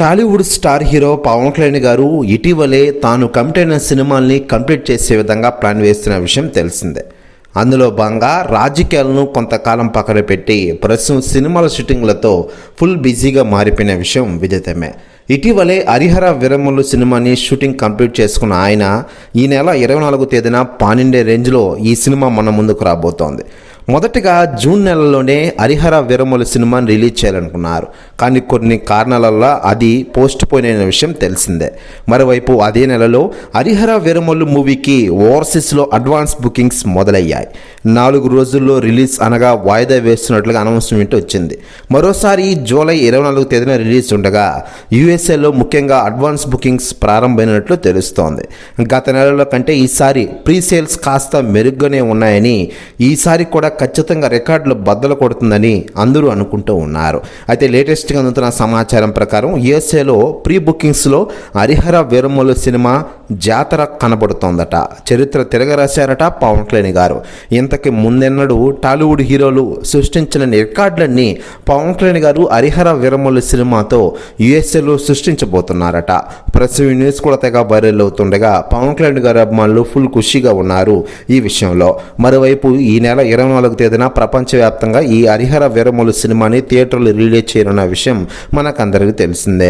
Tollywood star hero Pawan Kalyan garu ఇటీవలే తాను commit అయిన సినిమాల్ని కంప్లీట్ చేసే విధంగా ప్లాన్ వేస్తున్న విషయం తెలిసిందే. అందులో భాగంగా రాజకీయాలను కొంతకాలం పక్కన పెట్టి ప్రస్తుతం సినిమాల షూటింగ్లతో ఫుల్ బిజీగా మారిపోయిన విషయం విదితమే. ఇటీవలే హరిహర విరమలు సినిమాని షూటింగ్ కంప్లీట్ చేసుకున్న ఆయన ఈ నెల ఇరవై నాలుగు తేదీన పానిండే రేంజ్లో ఈ సినిమా మన ముందుకు రాబోతోంది. మొదటగా జూన్ నెలలోనే హరిహర విరమల సినిమాని రిలీజ్ చేయాలనుకున్నారు. కానీ కొన్ని కారణాల వల్ల అది పోస్ట్ పోయిన విషయం తెలిసిందే. మరోవైపు అదే నెలలో హరిహర విరమలు మూవీకి ఓవర్సీస్లో అడ్వాన్స్ బుకింగ్స్ మొదలయ్యాయి. నాలుగు రోజుల్లో రిలీజ్ అనగా వాయిదా వేస్తున్నట్లుగా అనౌన్స్మెంట్ వచ్చింది. మరోసారి జూలై ఇరవై నాలుగు తేదీన రిలీజ్ ఉండగా యూఎస్ఏలో ముఖ్యంగా అడ్వాన్స్ బుకింగ్స్ ప్రారంభమైనట్లు తెలుస్తోంది. గత నెలలో కంటే ఈసారి ప్రీ సేల్స్ కాస్త మెరుగ్గానే ఉన్నాయని ఈసారి కూడా ఖచ్చితంగా రికార్డులు బద్దలు కొడుతుందని అందరూ అనుకుంటూ ఉన్నారు. అయితే లేటెస్ట్గా అందుతున్న సమాచారం ప్రకారం యుఎస్ఏలో ప్రీ బుకింగ్స్లో హరిహర వీరమ్మలు సినిమా జాతర కనబడుతోందట. చరిత్ర తిరగరాశారట పవన్ కళ్యాణ్ గారు. ఇంతకి ముందెన్నడూ టాలీవుడ్ హీరోలు సృష్టించిన రికార్డులన్నీ పవన్ కళ్యాణ్ గారు హరిహర వీరమ్మలు సినిమాతో యుఎస్ఏలో సృష్టించబోతున్నారట. ప్రస్తుతం న్యూస్ కూడా తెగ వైరల్ అవుతుండగా పవన్ కళ్యాణ్ గారి అభిమానులు ఫుల్ ఖుషీగా ఉన్నారు ఈ విషయంలో. మరోవైపు ఈ నెల ఇరవై నాలుగు తేదీన ప్రపంచవ్యాప్తంగా ఈ హరిహర వీరములు సినిమాని థియేటర్లు రిలీజ్ చేయనున్న విషయం మనకందరికీ తెలిసిందే.